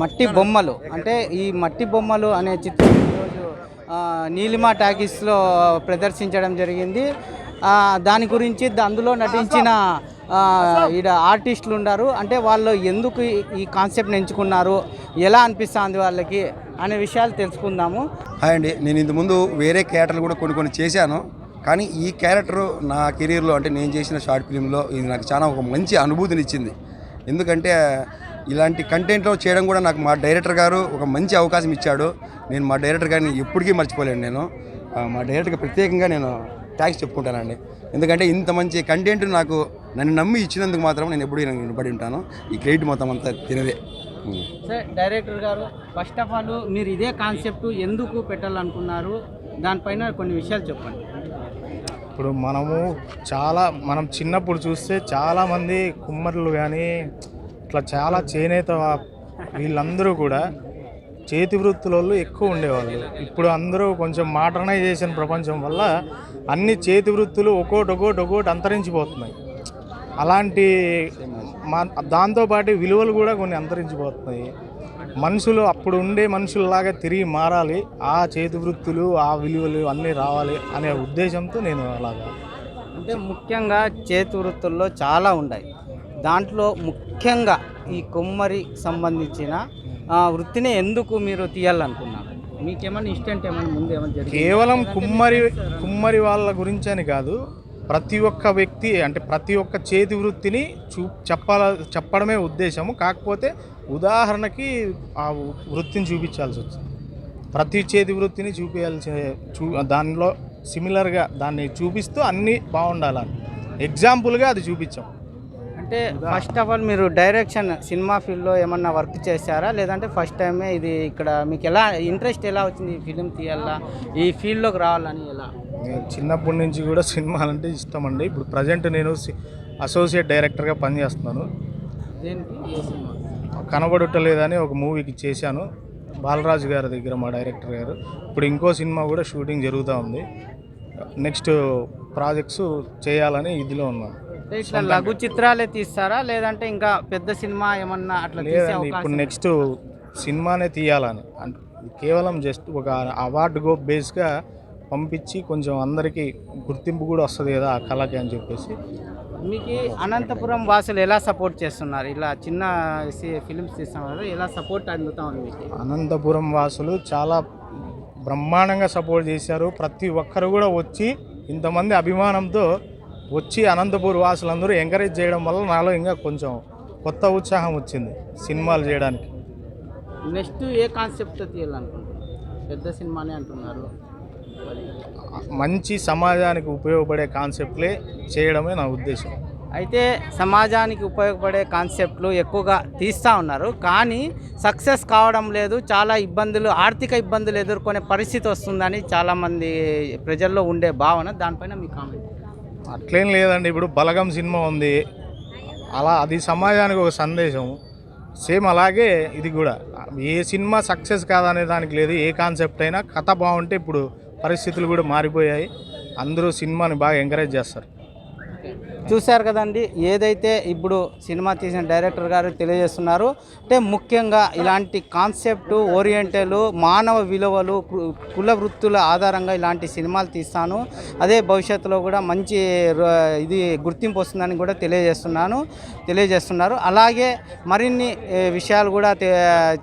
మట్టి బొమ్మలు. అంటే ఈ మట్టి బొమ్మలు అనే చిత్రం ఈరోజు నీలిమా టాకీస్లో ప్రదర్శించడం జరిగింది. దాని గురించి అందులో నటించిన ఈడ ఆర్టిస్టులు ఉన్నారు అంటే వాళ్ళు ఎందుకు ఈ- కాన్సెప్ట్ని ఎంచుకున్నారు? ఎలా అనిపిస్తుంది వాళ్ళకి? అనే విషయాలు తెలుసుకుందాము. హాయ్ అండి. నేను ఇంతకుముందు వేరే క్యారెక్టర్లు కూడా కొన్ని కొన్ని చేశాను. కానీ ఈ క్యారెక్టర్ నా కెరీర్లో అంటే నేను చేసిన షార్ట్ ఫిలింలో ఇది నాకు చాలా ఒక మంచి అనుభూతిని ఇచ్చింది ఎందుకంటే ఇలాంటి కంటెంట్లో చేయడం కూడా నాకు మా డైరెక్టర్ గారు ఒక మంచి అవకాశం ఇచ్చాడు. నేను మా డైరెక్టర్ గారిని ఎప్పటికీ మర్చిపోలేను నేను. మా డైరెక్టర్కి ప్రత్యేకంగా నేను థ్యాంక్స్ చెప్పుకుంటానండి. ఎందుకంటే ఇంత మంచి కంటెంట్ నాకు నన్ను నమ్మి ఇచ్చినందుకు మాత్రం నేను ఎప్పుడు నిలబడి ఉంటాను. ఈ క్రెడిట్ మొత్తం అంతా తినదే. సార్ డైరెక్టర్ గారు ఫస్ట్ ఆఫ్ ఆల్ మీరు ఇదే కాన్సెప్ట్ ఎందుకు పెట్టాలనుకున్నారు? దానిపైన కొన్ని విషయాలు చెప్పండి. ఇప్పుడు మనము చాలా మనం చిన్నప్పుడు చూస్తే చాలామంది కుమ్మరులు కానీ ఇట్లా చాలా చేనేత వీళ్ళందరూ కూడా చేతి వృత్తులలో ఎక్కువ ఉండేవాళ్ళు. ఇప్పుడు అందరూ కొంచెం మోడర్నైజేషన్ ప్రపంచం వల్ల అన్ని చేతి వృత్తులు ఒక్కోటి ఒక్కోటి ఒక్కోటి అంతరించిపోతున్నాయి. అలాంటి మా దాంతోపాటు విలువలు కూడా కొన్ని అంతరించిపోతున్నాయి. మనుషులు అప్పుడు ఉండే మనుషుల్లాగా తిరిగి మారాలి ఆ చేతి వృత్తులు ఆ విలువలు అన్నీ రావాలి అనే ఉద్దేశంతో నేను అలాగా అంటే ముఖ్యంగా చేతి వృత్తుల్లో చాలా ఉన్నాయి దాంట్లో ముఖ్యంగా ఈ కుమ్మరి సంబంధించిన ఆ, వృత్తిని ఎందుకు మీరు తీయాలనుకున్నారు? మీకేమైనా ఇష్టం ఏమైనా ముందు ఏమైనా కేవలం కుమ్మరి కుమ్మరి వాళ్ళ గురించి అని కాదు ప్రతి ఒక్క వ్యక్తి అంటే ప్రతి ఒక్క చేతి వృత్తిని చూ చెప్పాల చెప్పడమే ఉద్దేశము. కాకపోతే ఉదాహరణకి ఆ వృత్తిని చూపించాల్సి వచ్చింది. ప్రతి చేతి వృత్తిని చూపించాల్సి చూ దానిలో సిమిలర్గా దాన్ని చూపిస్తూ అన్నీ బాగుండాలని. ఎగ్జాంపుల్గా అది చూపించాం. అంటే ఫస్ట్ ఆఫ్ ఆల్ మీరు డైరెక్షన్ సినిమా ఫీల్డ్లో ఏమన్నా వర్క్ చేశారా? లేదంటే ఫస్ట్ టైమే ఇది ఇక్కడ మీకు ఎలా ఇంట్రెస్ట్ ఎలా వచ్చింది ఈ ఫిలిం తీయాలా? ఈ ఫీల్డ్లోకి రావాలని ఎలా? నేను చిన్నప్పటి నుంచి కూడా సినిమాలు అంటే ఇష్టం అండి. ఇప్పుడు ప్రజెంట్ నేను అసోసియేట్ డైరెక్టర్గా పనిచేస్తున్నాను. దేనికి? ఏ సినిమా? కనబడటలేదని ఒక మూవీకి చేశాను. బాలరాజు గారి దగ్గర మా డైరెక్టర్ గారు. ఇప్పుడు ఇంకో సినిమా కూడా షూటింగ్ జరుగుతూ ఉంది. నెక్స్ట్ ప్రాజెక్ట్స్ చేయాలని ఇదిలో ఉన్నాను. ఇట్లా లఘు చిత్రాలే తీస్తారా? లేదంటే ఇంకా పెద్ద సినిమా ఏమన్నా అట్లా తీసే లేదండి ఇప్పుడు అవకాశం నెక్స్ట్ సినిమానే తీయాలని. అంటే కేవలం జస్ట్ ఒక అవార్డు గో బేస్గా పంపించి కొంచెం అందరికీ గుర్తింపు కూడా వస్తుంది కదా ఆ కళకి అని చెప్పేసి. మీకు అనంతపురం వాసులు ఎలా సపోర్ట్ చేస్తున్నారు? ఇలా చిన్న ఫిలిమ్స్ తీస్తున్నారు ఎలా సపోర్ట్ అందుతా ఉంది మీకు? అనంతపురం వాసులు చాలా బ్రహ్మాండంగా సపోర్ట్ చేశారు. ప్రతి ఒక్కరు కూడా వచ్చి ఇంతమంది అభిమానంతో వచ్చి అనంతపూర్ వాసులందరూ ఎంకరేజ్ చేయడం వల్ల నాలో ఇంకా కొంచెం కొత్త ఉత్సాహం వచ్చింది సినిమాలు చేయడానికి. నెక్స్ట్ ఏ కాన్సెప్ట్తో తీయాలనుకుంటున్నారు? పెద్ద సినిమానే అంటున్నారు. మంచి సమాజానికి ఉపయోగపడే కాన్సెప్ట్లే చేయడమే నా ఉద్దేశం. అయితే సమాజానికి ఉపయోగపడే కాన్సెప్ట్లు ఎక్కువగా తీస్తూ ఉన్నారు. కానీ సక్సెస్ కావడం లేదు చాలా ఇబ్బందులు ఆర్థిక ఇబ్బందులు ఎదుర్కొనే పరిస్థితి వస్తుందని చాలామంది ప్రజల్లో ఉండే భావన. దానిపైన మీ కామెంట్. అట్లేం లేదండి. ఇప్పుడు బలగం సినిమా ఉంది. అలా అది సమాజానికి ఒక సందేశం. సేమ్ అలాగే ఇది కూడా. ఏ సినిమా సక్సెస్ కాదనే దానికి లేదు. ఏ కాన్సెప్ట్ అయినా కథ బాగుంటే ఇప్పుడు పరిస్థితులు కూడా మారిపోయాయి. అందరూ సినిమాని బాగా ఎంకరేజ్ చేస్తారు. చూశారు కదండి ఏదైతే ఇప్పుడు సినిమా తీసిన డైరెక్టర్ గారు తెలియజేస్తున్నారు అంటే ముఖ్యంగా ఇలాంటి కాన్సెప్ట్ ఓరియంటలు మానవ విలువలు కు- కుల వృత్తుల ఆధారంగా ఇలాంటి సినిమాలు తీస్తాను. అదే భవిష్యత్తులో కూడా మంచి ఇది గుర్తింపు వస్తుందని కూడా తెలియజేస్తున్నాను తెలియజేస్తున్నారు. అలాగే మరిన్ని విషయాలు కూడా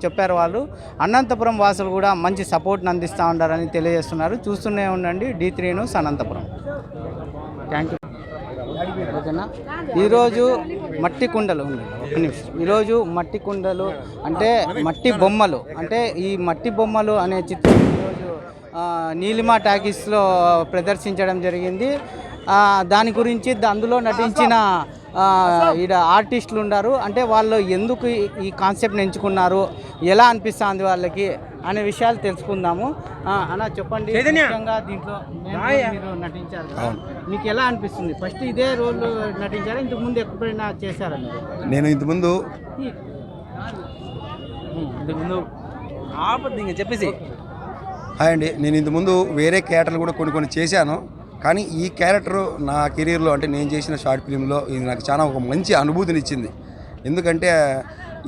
చెప్పారు వాళ్ళు. అనంతపురం వాసులు కూడా మంచి సపోర్ట్ని అందిస్తూ ఉన్నారని తెలియజేస్తున్నారు. చూస్తూనే ఉండండి డి త్రీను అనంతపురం. Thank you. ఓకేనా ఈరోజు మట్టి కుండలు ఒక్క నిమిషం. ఈరోజు మట్టి కుండలు అంటే మట్టి బొమ్మలు. అంటే ఈ మట్టి బొమ్మలు అనే చిత్రం ఈరోజు నీలిమా టాకీస్లో ప్రదర్శించడం జరిగింది. దాని గురించి అందులో నటించిన ఈడ ఆర్టిస్టులు ఉన్నారు. అంటే వాళ్ళు ఎందుకు ఈ కాన్సెప్ట్ని ఎంచుకున్నారు? ఎలా అనిపిస్తుంది వాళ్ళకి? అనే విషయాలు తెలుసుకుందాము. ఆ, అన్న చెప్పండి. ముఖ్యంగా దీంట్లో మీరు నటించారు. మీకు ఎలా అనిపిస్తుంది? ఫస్ట్ ఇదే రోల్ నటించారా? ఇంతకు ముందు ఎప్పుడైనా చేశారా మీరు? నేను ఇంతకుముందు ఇంతకు ముందు ఆపద్దు ఇంకా చెప్పేసి. హాయ్ అండి. నేను ఇంతకుముందు వేరే క్యారెక్టర్లు కూడా కొన్ని కొన్ని చేశాను. కానీ ఈ క్యారెక్టర్ నా కెరీర్లో అంటే నేను చేసిన షార్ట్ ఫిలింలో ఇది నాకు చాలా ఒక మంచి అనుభూతిని ఇచ్చింది ఎందుకంటే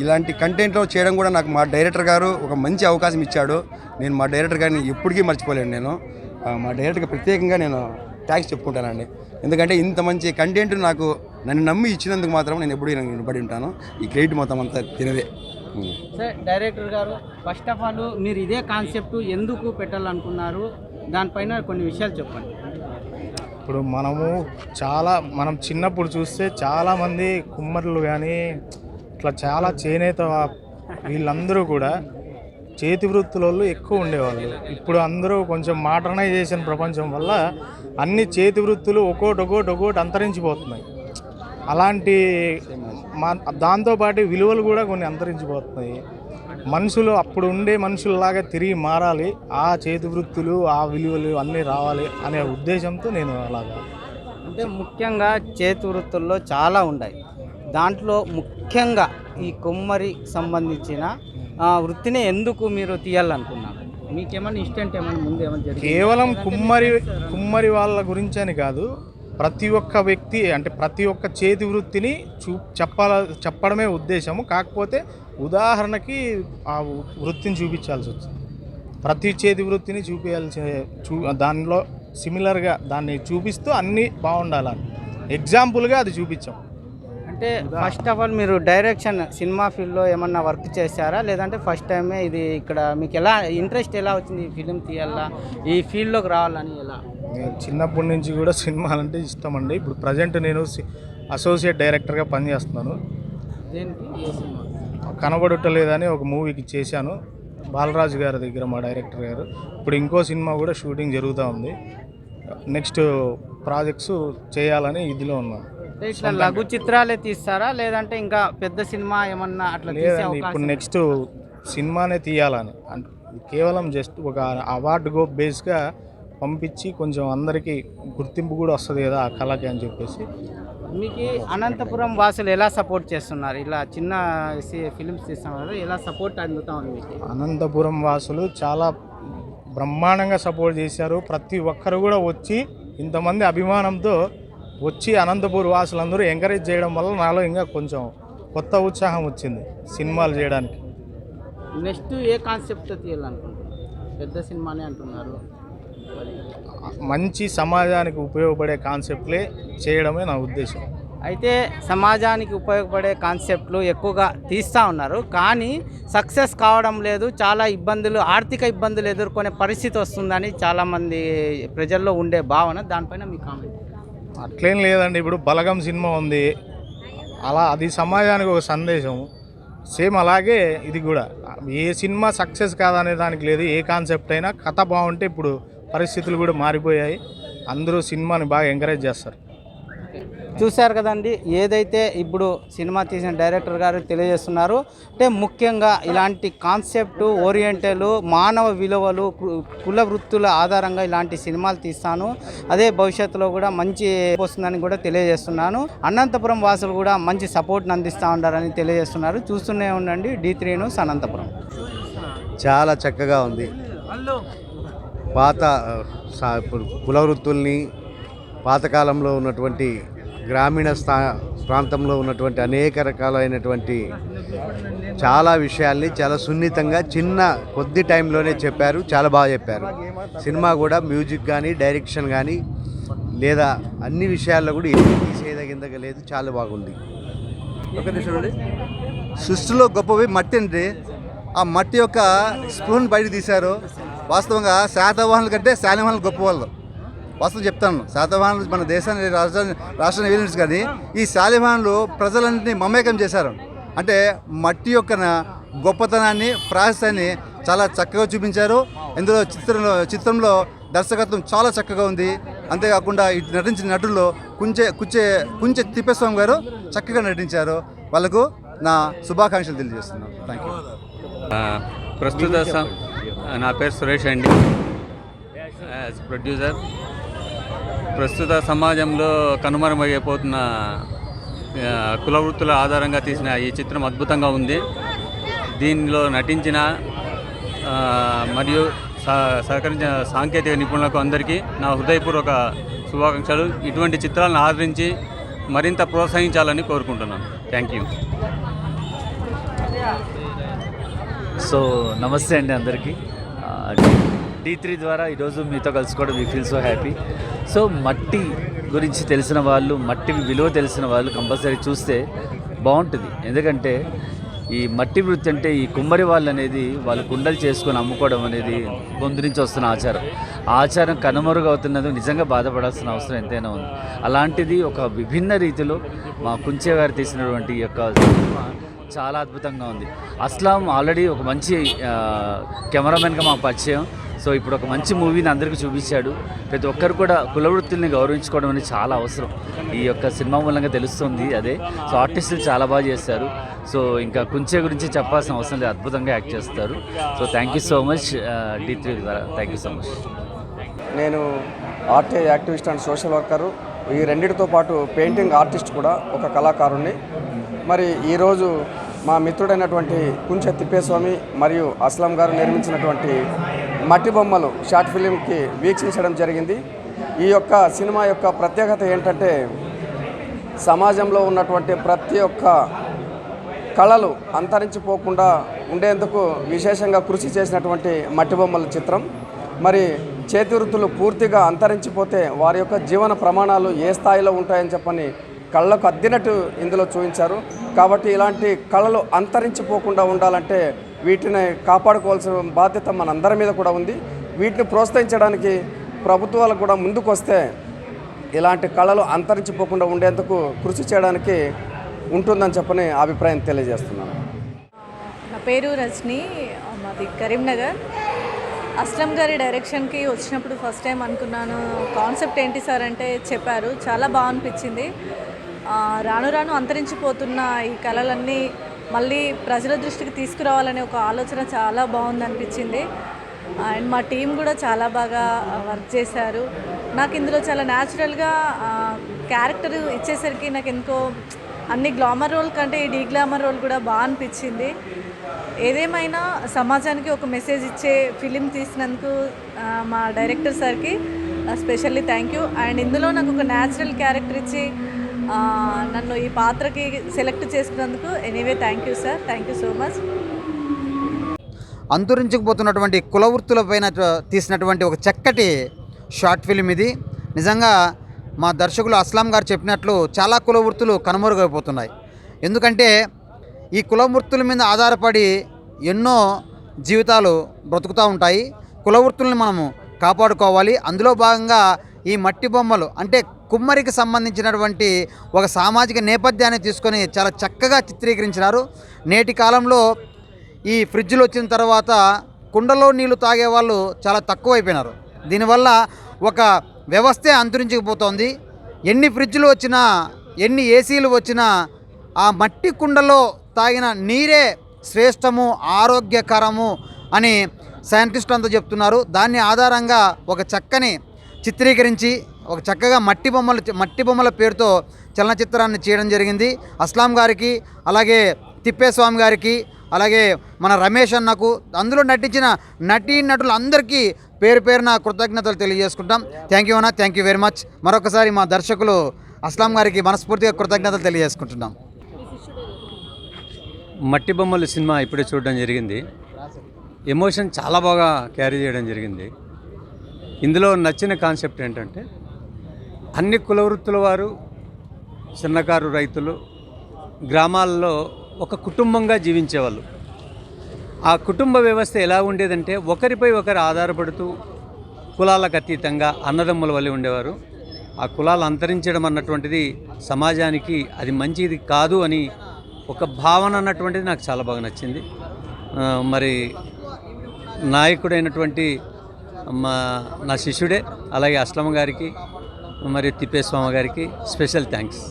ఇలాంటి కంటెంట్లో చేయడం కూడా నాకు మా డైరెక్టర్ గారు ఒక మంచి అవకాశం ఇచ్చాడు. నేను మా డైరెక్టర్ గారిని ఎప్పటికీ మర్చిపోలేను నేను. మా డైరెక్టర్కి ప్రత్యేకంగా నేను థ్యాంక్స్ చెప్పుకుంటానండి. ఎందుకంటే ఇంత మంచి కంటెంట్ నాకు నన్ను నమ్మి ఇచ్చినందుకు మాత్రం నేను ఎప్పుడు నిలబడి ఉంటాను. ఈ క్రెడిట్ మొత్తం అంతా తినదే. సార్ డైరెక్టర్ గారు ఫస్ట్ ఆఫ్ ఆల్ మీరు ఇదే కాన్సెప్ట్ ఎందుకు పెట్టాలనుకున్నారు? దానిపైన కొన్ని విషయాలు చెప్పండి. ఇప్పుడు మనము చాలా మనం చిన్నప్పుడు చూస్తే చాలామంది కుమ్మరులు కానీ ఇట్లా చాలా చేనేత వీళ్ళందరూ కూడా చేతి వృత్తులలో ఎక్కువ ఉండేవాళ్ళు. ఇప్పుడు అందరూ కొంచెం మోడర్నైజేషన్ ప్రపంచం వల్ల అన్ని చేతి వృత్తులు ఒక్కోటి ఒక్కోటి ఒక్కోటి అంతరించిపోతున్నాయి. అలాంటి మా దాంతోపాటు విలువలు కూడా కొన్ని అంతరించిపోతున్నాయి. మనుషులు అప్పుడు ఉండే మనుషుల్లాగా తిరిగి మారాలి ఆ చేతి వృత్తులు ఆ విలువలు అన్నీ రావాలి అనే ఉద్దేశంతో నేను అలాగా అంటే ముఖ్యంగా చేతి వృత్తుల్లో చాలా ఉన్నాయి దాంట్లో ముఖ్యంగా ఈ కుమ్మరి సంబంధించిన ఆ, వృత్తిని ఎందుకు మీరు తీయాలనుకున్నారు? మీకేమైనా ఇష్టం ఏమైనా ముందు ఏమైనా జరిగింది? కేవలం కుమ్మరి కుమ్మరి వాళ్ళ గురించి అని కాదు ప్రతి ఒక్క వ్యక్తి అంటే ప్రతి ఒక్క చేతి వృత్తిని చూ చెప్పాల చెప్పడమే ఉద్దేశము. కాకపోతే ఉదాహరణకి ఆ వృత్తిని చూపించాల్సి వచ్చింది. ప్రతి చేతి వృత్తిని చూపించాల్సి చూ దానిలో సిమిలర్గా దాన్ని చూపిస్తూ అన్నీ బాగుండాలని. ఎగ్జాంపుల్గా అది చూపించాం. అంటే ఫస్ట్ ఆఫ్ ఆల్ మీరు డైరెక్షన్ సినిమా ఫీల్డ్లో ఏమన్నా వర్క్ చేశారా? లేదంటే ఫస్ట్ టైమే ఇది ఇక్కడ మీకు ఎలా ఇంట్రెస్ట్ ఎలా వచ్చింది ఈ ఫిలిం తీయాలా? ఈ ఫీల్డ్లోకి రావాలని ఎలా? నేను చిన్నప్పటి నుంచి కూడా సినిమాలు అంటే ఇష్టం అండి. ఇప్పుడు ప్రజెంట్ నేను అసోసియేట్ డైరెక్టర్గా పనిచేస్తున్నాను. కనబడటలేదని ఒక మూవీకి చేశాను. బాలరాజు గారి దగ్గర మా డైరెక్టర్ గారు. ఇప్పుడు ఇంకో సినిమా కూడా షూటింగ్ జరుగుతూ ఉంది. నెక్స్ట్ ప్రాజెక్ట్స్ చేయాలని ఇదిలో ఉన్నాను. ఇట్లా లఘు చిత్రాలే తీస్తారా? లేదంటే ఇంకా పెద్ద సినిమా ఏమన్నా అట్లా లేదండి ఇప్పుడు నెక్స్ట్ సినిమానే తీయాలని. అంటే కేవలం జస్ట్ ఒక అవార్డు గో బేస్గా పంపించి కొంచెం అందరికీ గుర్తింపు కూడా వస్తుంది కదా ఆ కళకి అని చెప్పేసి. మీకు అనంతపురం వాసులు ఎలా సపోర్ట్ చేస్తున్నారు? ఇలా చిన్న ఫిలిమ్స్ తీస్తాం కదా ఎలా సపోర్ట్ అందుతా ఉంది మీకు? అనంతపురం వాసులు చాలా బ్రహ్మాండంగా సపోర్ట్ చేశారు. ప్రతి ఒక్కరు కూడా వచ్చి ఇంతమంది అభిమానంతో వచ్చి అనంతపూర్ వాసులందరూ ఎంకరేజ్ చేయడం వల్ల నాలో ఇంకా కొంచెం కొత్త ఉత్సాహం వచ్చింది సినిమాలు చేయడానికి. నెక్స్ట్ ఏ కాన్సెప్ట్ తీయాలనుకుంటున్నారు? పెద్ద సినిమానే అంటున్నారు. మంచి సమాజానికి ఉపయోగపడే కాన్సెప్ట్లే చేయడమే నా ఉద్దేశం. అయితే సమాజానికి ఉపయోగపడే కాన్సెప్ట్లు ఎక్కువగా తీస్తూ ఉన్నారు. కానీ సక్సెస్ కావడం లేదు చాలా ఇబ్బందులు ఆర్థిక ఇబ్బందులు ఎదుర్కొనే పరిస్థితి వస్తుందని చాలామంది ప్రజల్లో ఉండే భావన. దానిపైన మీ కామెంట్. అట్లేం లేదండి. ఇప్పుడు బలగం సినిమా ఉంది. అలా అది సమాజానికి ఒక సందేశం. సేమ్ అలాగే ఇది కూడా. ఏ సినిమా సక్సెస్ కాదనే దానికి లేదు. ఏ కాన్సెప్ట్ అయినా కథ బాగుంటే ఇప్పుడు పరిస్థితులు కూడా మారిపోయాయి. అందరూ సినిమాని బాగా ఎంకరేజ్ చేస్తారు. చూశారు కదండి ఏదైతే ఇప్పుడు సినిమా తీసిన డైరెక్టర్ గారు తెలియజేస్తున్నారు అంటే ముఖ్యంగా ఇలాంటి కాన్సెప్ట్ ఓరియంటల్ మానవ విలువలు కుల వృత్తుల ఆధారంగా ఇలాంటి సినిమాలు తీస్తాను. అదే భవిష్యత్తులో కూడా మంచి వస్తుందని కూడా తెలియజేస్తున్నాను. అనంతపురం వాసులు కూడా మంచి సపోర్ట్ని అందిస్తూ ఉంటారని తెలియజేస్తున్నారు. చూస్తూనే ఉండండి డి త్రీ న్యూస్ అనంతపురం. చాలా చక్కగా ఉంది. పాత కుల వృత్తుల్ని పాతకాలంలో ఉన్నటువంటి గ్రామీణ స్థా ప్రాంతంలో ఉన్నటువంటి అనేక రకాలైనటువంటి చాలా విషయాల్ని చాలా సున్నితంగా చిన్న కొద్ది టైంలోనే చెప్పారు చాలా బాగా చెప్పారు. సినిమా కూడా మ్యూజిక్ కానీ డైరెక్షన్ కానీ లేదా అన్ని విషయాల్లో కూడా ఏది తీసేదగిందగా లేదు చాలా బాగుంది. ఒక నిమిషం అండి. సృష్టిలో గొప్పవి మట్టి అండి. ఆ మట్టి యొక్క స్పూన్ బయట తీశారు. వాస్తవంగా శాతవాహనుల కంటే శాలివాహనులు గొప్ప వాళ్ళు వాస్తవం చెప్తాను. శాతవాహనులు మన దేశాన్ని రాష్ట్రాన్ని రాష్ట్రాన్ని వేలించు కానీ ఈ శాలివాహనులు ప్రజలందరినీ మమేకం చేశారు. అంటే మట్టి యొక్క గొప్పతనాన్ని ప్రాసెస్ని చాలా చక్కగా చూపించారు. ఇందులో చిత్రంలో చిత్రంలో దర్శకత్వం చాలా చక్కగా ఉంది. అంతేకాకుండా ఇటు నటించిన నటుల్లో కుంచె కుచ్చే కుంచె తిప్పేస్వామి గారు చక్కగా నటించారు. వాళ్ళకు నా శుభాకాంక్షలు తెలియజేస్తున్నాను. థ్యాంక్ యూ ప్రస్తుత నా పేరు సురేష్ అండి. యాజ్ ప్రొడ్యూసర్ ప్రస్తుత సమాజంలో కనుమరుగైపోతున్న కులవృత్తుల ఆధారంగా తీసిన ఈ చిత్రం అద్భుతంగా ఉంది. దీనిలో నటించిన మరియు సహ- సహకరించిన సాంకేతిక నిపుణులకు అందరికీ నా హృదయపూర్వక శుభాకాంక్షలు. ఇటువంటి చిత్రాలను ఆదరించి మరింత ప్రోత్సహించాలని కోరుకుంటున్నాను. Thank you. సో నమస్తే అండి అందరికీ. డీ త్రీ ద్వారా ఈరోజు మీతో కలుసుకోవడం we feel so happy so మట్టి గురించి తెలిసిన వాళ్ళు మట్టి విలువ తెలిసిన వాళ్ళు కంపల్సరీ చూస్తే బాగుంటుంది. ఎందుకంటే ఈ మట్టి వృత్తి అంటే ఈ కుమ్మరి వాళ్ళు అనేది వాళ్ళు కుండలు చేసుకొని అమ్ముకోవడం అనేది ముందు నుంచి వస్తున్న ఆచారం. ఆ ఆచారం కనుమరుగవుతున్నది నిజంగా బాధపడాల్సిన అవసరం ఎంతైనా ఉంది. అలాంటిది ఒక విభిన్న రీతిలో మా కుంచే గారు తీసినటువంటి యొక్క సినిమా చాలా అద్భుతంగా ఉంది. అస్లాం ఆల్రెడీ ఒక మంచి కెమెరామెన్గా మాకు పరిచయం. సో ఇప్పుడు ఒక మంచి మూవీని అందరికీ చూపించాడు. ప్రతి ఒక్కరు కూడా కుల వృత్తుల్ని గౌరవించుకోవడం అనేది చాలా అవసరం. ఈ యొక్క సినిమా మూలంగా తెలుస్తుంది అదే. సో ఆర్టిస్టులు చాలా బాగా చేశారు. సో ఇంకా కుంచే గురించి చెప్పాల్సిన అవసరం లేదు. అద్భుతంగా యాక్ట్ చేస్తారు. So thank you so much D three ద్వారా. థ్యాంక్ యూ సో మచ్ నేను art activist and social worker ఈ రెండిటితో పాటు పెయింటింగ్ ఆర్టిస్ట్ కూడా ఒక కళాకారుణ్ణి. మరి ఈరోజు మా మిత్రుడైనటువంటి కుంచె తిప్పేస్వామి మరియు అస్లాం గారు నిర్మించినటువంటి మట్టి బొమ్మలు షార్ట్ ఫిలింకి వీక్షించడం జరిగింది. ఈ యొక్క సినిమా యొక్క ప్రత్యేకత ఏంటంటే సమాజంలో ఉన్నటువంటి ప్రతి ఒక్క కళలు అంతరించిపోకుండా ఉండేందుకు విశేషంగా కృషి చేసినటువంటి మట్టి బొమ్మల చిత్రం. మరి చేతి వృత్తులు పూర్తిగా అంతరించిపోతే వారి యొక్క జీవన ప్రమాణాలు ఏ స్థాయిలో ఉంటాయని చెప్పని కళ్ళకు అద్దినట్టు ఇందులో చూపించారు. కాబట్టి ఇలాంటి కళలు అంతరించిపోకుండా ఉండాలంటే వీటిని కాపాడుకోవాల్సిన బాధ్యత మనందరి మీద కూడా ఉంది. వీటిని ప్రోత్సహించడానికి ప్రభుత్వాలు కూడా ముందుకొస్తే ఇలాంటి కళలు అంతరించిపోకుండా ఉండేందుకు కృషి చేయడానికి ఉంటుందని చెప్పని అభిప్రాయం తెలియజేస్తున్నాను. నా పేరు రజని మాది కరీంనగర్. అస్లం గారి డైరెక్షన్కి వచ్చినప్పుడు ఫస్ట్ టైం అనుకున్నాను. కాన్సెప్ట్ ఏంటి సార్ అంటే చెప్పారు. చాలా బాగా అనిపించింది. రాను రాను అంతరించిపోతున్న ఈ కళలన్నీ మళ్ళీ ప్రజల దృష్టికి తీసుకురావాలనే ఒక ఆలోచన చాలా బాగుంది అనిపించింది అండ్ మా టీం కూడా చాలా బాగా వర్క్ చేశారు. నాకు ఇందులో చాలా న్యాచురల్గా క్యారెక్టర్ ఇచ్చేసరికి నాకు ఎందుకో అన్ని గ్లామర్ రోల్ కంటే ఈ డీ గ్లామర్ రోల్ కూడా బాగా అనిపించింది. ఏదేమైనా సమాజానికి ఒక మెసేజ్ ఇచ్చే ఫిలిం తీసినందుకు మా డైరెక్టర్ సార్కి స్పెషల్లీ థ్యాంక్ యూ. అండ్ ఇందులో నాకు ఒక న్యాచురల్ క్యారెక్టర్ ఇచ్చి నన్ను ఈ పాత్రకి సెలెక్ట్ చేసుకున్నందుకు anyway thank you sir thank you so much. అంతరించుకుపోతున్నటువంటి కులవృత్తులపైన తీసినటువంటి ఒక చక్కటి షార్ట్ ఫిల్మ్ ఇది. నిజంగా మా దర్శకులు అస్లాం గారు చెప్పినట్లు చాలా కులవృత్తులు కనుమరుగైపోతున్నాయి. ఎందుకంటే ఈ కులవృత్తుల మీద ఆధారపడి ఎన్నో జీవితాలు బ్రతుకుతూ ఉంటాయి. కులవృత్తుల్ని మనము కాపాడుకోవాలి. అందులో భాగంగా ఈ మట్టి బొమ్మలు అంటే కుమ్మరికి సంబంధించినటువంటి ఒక సామాజిక నేపథ్యాన్ని తీసుకొని చాలా చక్కగా చిత్రీకరించినారు. నేటి కాలంలో ఈ ఫ్రిడ్జ్లు వచ్చిన తర్వాత కుండలో నీళ్ళు తాగే వాళ్ళు చాలా తక్కువైపోయినారు. దీనివల్ల ఒక వ్యవస్థే అంతరించుకుపోతోంది ఎన్ని ఫ్రిడ్జ్లు వచ్చినా ఎన్ని ఏసీలు వచ్చినా ఆ మట్టి కుండలో తాగిన నీరే శ్రేష్టము ఆరోగ్యకరము అని సైంటిస్టులు అంతా చెప్తున్నారు. దాన్ని ఆధారంగా ఒక చక్కని చిత్రీకరించి ఒక చక్కగా మట్టి బొమ్మలు మట్టి బొమ్మల పేరుతో చలనచిత్రాన్ని చేయడం జరిగింది. అస్లాం గారికి అలాగే తిప్పేస్వామి గారికి అలాగే మన రమేష్ అన్నకు అందులో నటించిన నటీ అందరికీ పేరు పేరున కృతజ్ఞతలు తెలియజేసుకుంటాం. థ్యాంక్ యూ అన్న. థ్యాంక్ యూ వెరీ మచ్ మరొకసారి మా దర్శకులు అస్లాం గారికి మనస్ఫూర్తిగా కృతజ్ఞతలు తెలియజేసుకుంటున్నాం. మట్టి బొమ్మలు సినిమా ఇప్పుడే చూడడం జరిగింది. ఎమోషన్ చాలా బాగా క్యారీ చేయడం జరిగింది. ఇందులో నచ్చిన కాన్సెప్ట్ ఏంటంటే అన్ని కుల వృత్తుల వారు చిన్నకారు రైతులు గ్రామాల్లో ఒక కుటుంబంగా జీవించేవాళ్ళు. ఆ కుటుంబ వ్యవస్థ ఎలా ఉండేదంటే ఒకరిపై ఒకరు ఆధారపడుతూ కులాలకు అతీతంగా అన్నదమ్ముల వల్ల ఉండేవారు. ఆ కులాలు అంతరించడం అన్నటువంటిది సమాజానికి అది మంచిది కాదు అని ఒక భావన అన్నటువంటిది నాకు చాలా బాగా నచ్చింది. మరి నాయకుడైనటువంటి మా నా శిష్యుడే అలాగే అస్లమ్మ గారికి మరియు తిప్పేస్వామి గారికి స్పెషల్ థ్యాంక్స్.